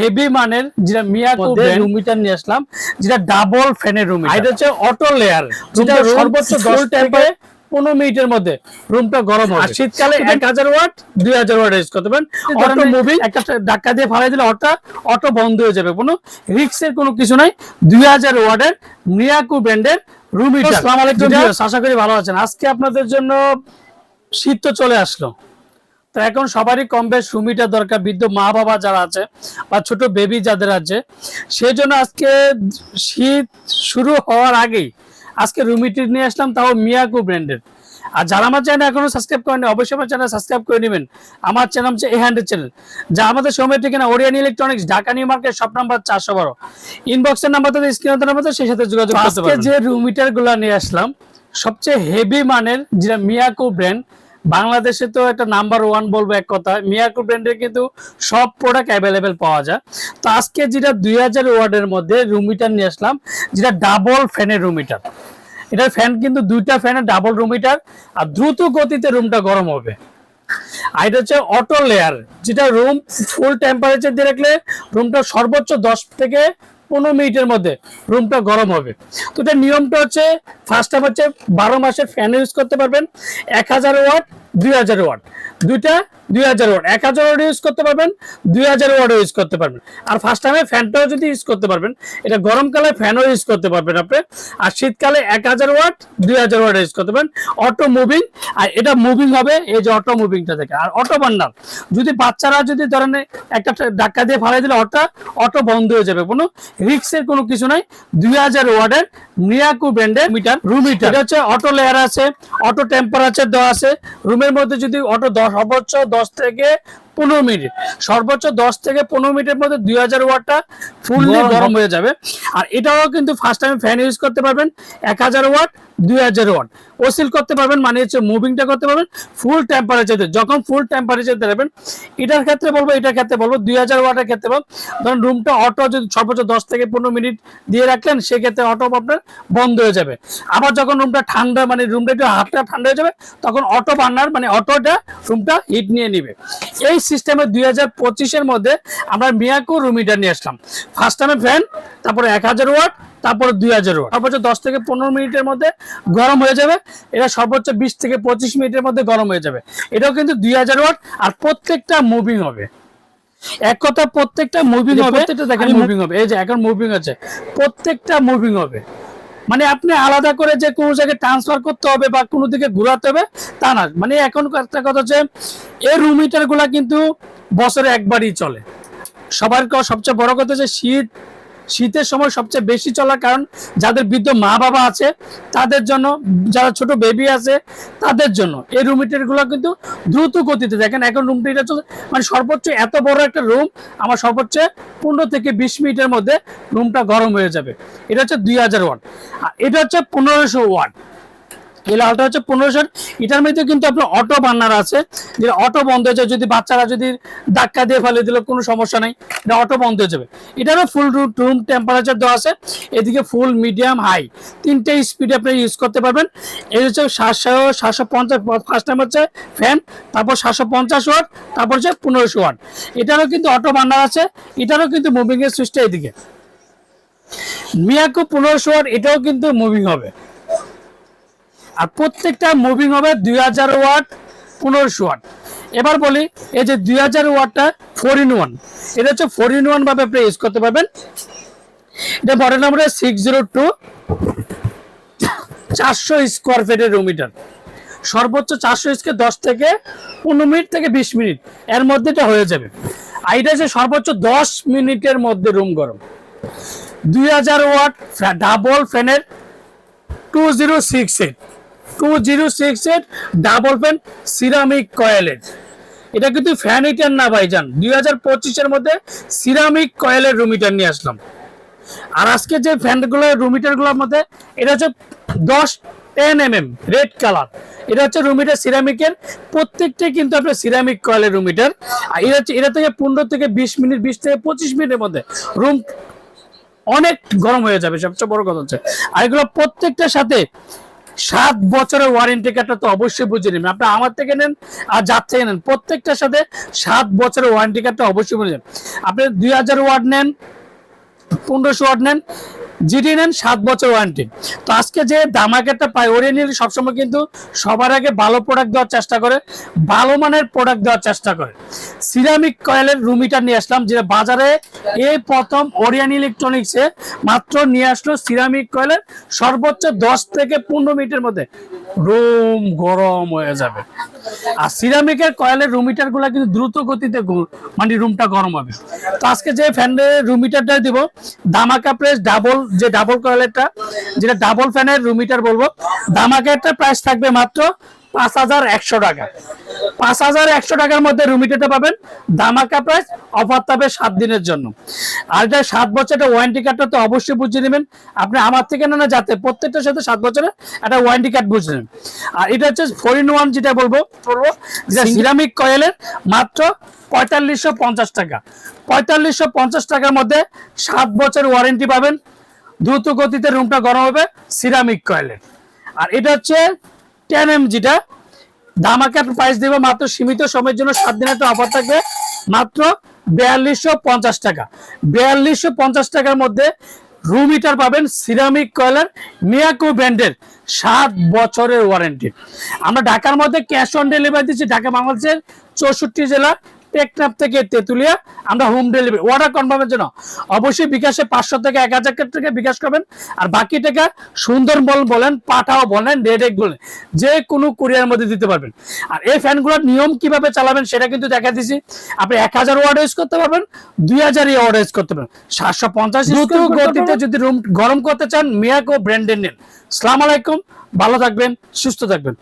Heavy মানের যেটা Miyako room নিয়ে আসলাম যেটা ডাবল ফ্যানের রুম এটা হচ্ছে অটো লেয়ার যেটা সর্বোচ্চ সর্বোচ্চ দশ 10 টেম্পারে পনেরো মিনিটের মধ্যে রুমটা গরম হবে। শীতকালে এক হাজার ওয়াট দুই হাজার ওয়াট ইউজ করতে পারেন। অটো মুভিং একটা ধাক্কা দিয়ে ফালাই দিলে অটো অটো বন্ধ হয়ে যাবে। কোনো রিক্সের কোনো কিছু নাই। দুই হাজার ওয়াটের মিয়াকো ব্র্যান্ডের রুম হিটার আশা করি ভালো আছেন। আজকে আপনাদের জন্য শীত তো চলে আসলো। তো এখন সবারই কম বেশ সুমিটা দরকার বৃদ্ধ মা বাবা যারা আছে বা ছোট বেবি যাদের আছে সেই জন্য আজকে শীত শুরু হওয়ার আগেই আজকে রুমিটি নিয়ে আসলাম তাও মিয়াকু ব্র্যান্ডের আর যারা আমার চ্যানেল এখনও সাবস্ক্রাইব করেনি অবশ্যই আমার চ্যানেল সাবস্ক্রাইব করে নেবেন। আমার চ্যানেল হচ্ছে এ হ্যান্ডের চ্যানেল যা আমাদের সময় ঠিকানা Orion electronics Dhaka new market shop number চারশো বারো। ইনবক্সের নাম্বার তো স্ক্রিনের নাম্বার সেই সাথে যোগাযোগ করতে পারবেন। যে রুমিটারগুলা নিয়ে আসলাম সবচেয়ে হেভি মানের যেটা মিয়াকো ব্র্যান্ড বাংলাদেশে তো একটা নাম্বার ওয়ান বলব এক কথা মিয়াকো ব্র্যান্ডের কিন্তু সব প্রোডাক্ট অ্যাভেলেবেল পাওয়া যায়। তো আজকে যেটা দুই হাজার ওয়ার্ডের মধ্যে রুম হিটার নিয়ে আসলাম, যেটা ডাবল ফ্যানের রুম হিটার এটার ফ্যান কিন্তু দুইটা ফ্যানের ডাবল রুম হিটার আর দ্রুত গতিতে রুমটা গরম হবে। আর এটা হচ্ছে অটো লেয়ার যেটা রুম ফুল টেম্পারেচার দিয়ে রাখলে রুমটা সর্বোচ্চ দশ থেকে পনেরো মিনিটের মধ্যে রুমটা গরম হবে। তো এটা নিয়মটা হচ্ছে ফার্স্ট টাইম হচ্ছে বারো মাসের ফ্যান ইউজ করতে পারবেন। এক হাজার ওয়াট দুই হাজার ওয়াট। দুইটা দুই হাজার ওয়াট। এক হাজার ওয়াট ইউজ করতে পারবেন দুই হাজার ওয়াট ইউজ করতে পারবেন। আর ফার্স্ট টাইমে ফ্যানটাও যদি ইউজ করতে পারবেন এটা গরমকালে ফ্যানও ইউজ করতে পারবেন আপনি। আর শীতকালে এক হাজার ওয়াট দুই হাজার ওয়াট ইউজ করতে পারবেন। অটো মুভিং আর এটা মুভিং হবে এই যে অটো মুভিংটা থেকে। আর অটো যদি বাচ্চারা যদি ধরেন একটা ধাক্কা দিয়ে ফালাই দিলে অটো অটো বন্ধ হয়ে যাবে। কোনো রিক্সের কোনো কিছু নাই। দুই হাজার ওয়ার্ডের মিয়াকু ব্র্যান্ডের মিটার রুম মিটার এটা হচ্ছে অটো লেয়ার আছে অটো টেম্পারেচার দেওয়া আছে রুমের মধ্যে যদি অটো দশ সর্বোচ্চ দশ থেকে পনেরো মিনিট সর্বোচ্চ দশ থেকে পনেরো মিনিটের মধ্যে দুই হাজার ওয়াটটা ফুললি গরম গরম হয়ে যাবে। আর এটাও কিন্তু ফার্স্ট টাইম ফ্যান ইউজ করতে পারবেন। এক হাজার ওয়াট দুই হাজার ওয়াট ওসিল করতে পারবেন মানে হচ্ছে মুভিংটা করতে পারবেন ফুল টেম্পারেচার যখন ফুল টেম্পারেচার দেবেন এটার ক্ষেত্রে বলব, এটার ক্ষেত্রে বলব, দুই হাজার ওয়াটের ক্ষেত্রে বলব, ধরুন রুমটা অটো যদি সর্বোচ্চ দশ থেকে পনেরো মিনিট দিয়ে রাখলেন, সেক্ষেত্রে অটো আপনার বন্ধ হয়ে যাবে। আবার যখন রুমটা ঠান্ডা মানে রুমটা একটু হাতটা ঠান্ডা হয়ে যাবে, তখন অটো বার্নার মানে অটোটা রুমটা হিট নিয়ে নিবে। এই সিস্টেমে দুই হাজার পঁচিশের মধ্যে আমরা মিয়াকো রুম হিটার নিয়ে আসলাম। ফার্স্ট টাইমে ফ্যান তারপরে এক হাজার ওয়াট তারপরে দুই হাজার ওয়াট। সর্বোচ্চ দশ থেকে পনেরো মিনিটের মধ্যে গরম হয়ে যাবে। এটা সর্বোচ্চ বিশ থেকে পঁচিশ মিনিটের মধ্যে গরম হয়ে যাবে। এটাও কিন্তু দুই হাজার ওয়াট আর প্রত্যেকটা মুভিং হবে। এক কথা প্রত্যেকটা মুভিং হবে প্রত্যেকটা দেখেন মুভিং হবে। এই যে এখন মুভিং আছে। প্রত্যেকটা মুভিং হবে। মানে আপনি আলাদা করে যে কোনো জায়গায় ট্রান্সফার করতে হবে বা কোনো দিকে ঘোরাতে হবে তা না। মানে এখন একটা কথা হচ্ছে এই রুম হিটারগুলা কিন্তু বছরে একবারই চলে। সবার সবচেয়ে বড় কথা হচ্ছে শীত শীতের সময় সবচেয়ে বেশি চলার কারণ যাদের বৃদ্ধ মা বাবা আছে, তাদের জন্য, যারা ছোট বেবি আছে, তাদের জন্য। এই রুম হিটারগুলো কিন্তু দ্রুত গতিতে, দেখেন এখন রুম হিটার চলছে মানে সর্বোচ্চ এত বড় একটা রুম আমার সর্বোচ্চ পনেরো থেকে বিশ মিনিটের মধ্যে রুমটা গরম হয়ে যাবে। এটা হচ্ছে দুই হাজার ওয়াট। এটা হচ্ছে পনেরোশো ওয়াট। এই লালটা হচ্ছে পনেরোশো এটার মধ্যে কিন্তু আপনার অটো বার্নার আছে। যে অটো বন্ধ হয়ে যাবে যদি বাচ্চারা যদি ধাক্কা দিয়ে ফেলে দিলে, কোনো সমস্যা নেই। এটা অটো বন্ধ হয়ে যাবে। এটারও ফুল রুম টেম্পারেচার দেওয়া আছে। এদিকে ফুল মিডিয়াম হাই তিনটে স্পিড আপনি ইউজ করতে পারবেন। এই হচ্ছে সাতশো সাতশো পঞ্চাশ ফার্স্ট টাইম হচ্ছে ফ্যান তারপর সাতশো পঞ্চাশ ওয়াট তারপর হচ্ছে পনেরোশো ওয়াট এটারও কিন্তু অটো বার্নার আছে। এটারও কিন্তু মুভিং এর সুইচটা এদিকে। মিয়াকো পনেরোশো ওয়াট এটাও কিন্তু মুভিং হবে। আর প্রত্যেকটা মুভিং হবে দুই হাজার ওয়াট, পনেরোশো ওয়াট। এবার বলি, এই যে দুই হাজার ওয়াটটা ফোর ইন ওয়ান এটা হচ্ছে ফোর ইন ওয়ান ভাবে আপনি ইউজ করতে পারবেন। এটা model number six zero two চারশো স্কোয়ার ফিটের রুমিটার সর্বোচ্চ চারশো স্কে দশ থেকে পনেরো মিনিট থেকে বিশ মিনিট। এর মধ্যে এটা হয়ে যাবে। আর এটা হচ্ছে সর্বোচ্চ দশ মিনিটের মধ্যে রুম গরম। দুই হাজার ওয়াট ডাবল ফ্যানের two zero six eight two zero six eight double fan ceramic কয়েলের। এটা কিন্তু ফ্যান হিটার না ভাইজান, দুই হাজার পঁচিশের মধ্যে সিরামিক কয়েলের রুম হিটার নিয়ে আসলাম। আর আজকে যে ফ্যানগুলো রুম হিটারগুলোর মধ্যে, এটা হচ্ছে দশ ten M M red colour এটা হচ্ছে রুম হিটার সিরামিকের, প্রত্যেকটাই কিন্তু আপনার সিরামিক কয়েলের রুম হিটার আর এটা হচ্ছে, এটা থেকে পনেরো থেকে বিশ মিনিট, বিশ থেকে পঁচিশ মিনিটের মধ্যে রুম অনেক গরম হয়ে যাবে, সবচেয়ে বড় কথা হচ্ছে। আর এগুলো প্রত্যেকটার সাথে সাত বছরের ওয়ারেন্টি কার্ডটা তো অবশ্যই বুঝে নেবেন। আপনি আমার থেকে নেন আর যার থেকে নেন, প্রত্যেকটার সাথে সাত বছরের ওয়ারেন্টি কার্ডটা অবশ্যই বুঝে নেবেন। আপনি দুই হাজার ওয়াট নেন, পনেরোশো ওয়াট নেন, জিডি নেন, সাত বছর ওয়ারেন্টি তো আজকে যে দামাকেরটা পাই ওরিয়েন্টাল সবসময় কিন্তু সবার আগে ভালো প্রোডাক্ট দেওয়ার চেষ্টা করে, ভালো মানের প্রোডাক্ট দেওয়ার চেষ্টা করে। সিরামিক কয়েলের রুম হিটার নিয়ে আসলাম যেটা বাজারে এই প্রথম ওরিয়ান ইলেকট্রনিক্সে মাত্র নিয়ে আসলো সিরামিক কয়েলের সর্বোচ্চ দশ থেকে পনেরো মিনিটের মধ্যে। রুম গরম হয়ে যাবে। আর সিরামিকের কয়েলের রুম হিটারগুলা কিন্তু দ্রুত গতিতে মানে রুমটা গরম হবে। তো আজকে যে ফ্যানের রুম হিটারটা দিব, দামাকা প্রেস ডাবল যে ডাবল কয়েলেরটা, যেটা ডাবল ফ্যানের রুম হিটার বলব দামাকারটা প্রাইস থাকবে মাত্র পাঁচ হাজার একশো টাকা। পাঁচ হাজার একশো টাকার মধ্যে রুম হিটারটা পাবেন দামাকা প্রাইস অফার থাকবে সাত দিনের জন্য। আর এটা সাত বছরের ওয়ারেন্টি কার্ডটা তো অবশ্যই বুঝে নেবেন। আপনি আমার থেকে না না যাতে প্রত্যেকটার সাথে সাত বছরের একটা ওয়ারেন্টি কার্ড বুঝে নেবেন আর এটা হচ্ছে ফোর ইন ওয়ান যেটা বলব বলব যেটা সিরামিক কয়েলের মাত্র পঁয়তাল্লিশশো পঞ্চাশ টাকা। পঁয়তাল্লিশশো পঞ্চাশ টাকার মধ্যে সাত বছর ওয়ারেন্টি পাবেন। দ্রুত গতিতে রুমটা গরম হবে সিরামিক কয়েলের আর এটা হচ্ছে টেন এম জিটা ধামাকা প্রাইস দেবো মাত্র সীমিত সময়ের জন্য সাত দিনের একটা অফার থাকবে, মাত্র বিয়াল্লিশশো পঞ্চাশ টাকা। বিয়াল্লিশশো পঞ্চাশ টাকার মধ্যে রুম হিটার পাবেন সিরামিক কয়লার মিয়াকো ব্র্যান্ডের সাত বছরের ওয়ারেন্টি আমরা ঢাকার মধ্যে ক্যাশ অন ডেলিভারি দিচ্ছি, ঢাকা, বাংলাদেশের চৌষট্টি জেলা টেকনাফ থেকে তেতুলিয়া আমরা হোম ডেলিভারি অর্ডার কনফার্মের জন্য। অবশ্যই বিকাশে পাঁচশো থেকে এক হাজার টাকা বিকাশ করবেন। আর বাকি টাকা সুন্দরবন বলেন পাঠাও বলেন রেডেক বলেন যে কোনো কুরিয়ার মধ্যে দিতে পারবেন। আর এই ফ্যানগুলোর নিয়ম কীভাবে চালাবেন সেটা কিন্তু দেখা দিছি। আপনি এক হাজার ওয়ার্ড ইউজ করতে পারবেন দুই হাজার ওয়ার্ড ইউজ করতে পারবেন। সাতশো পঞ্চাশ গতিতে যদি রুম গরম করতে চান মিয়াকো ব্র্যান্ডের নেন। সালাম আলাইকুম ভালো থাকবেন সুস্থ থাকবেন।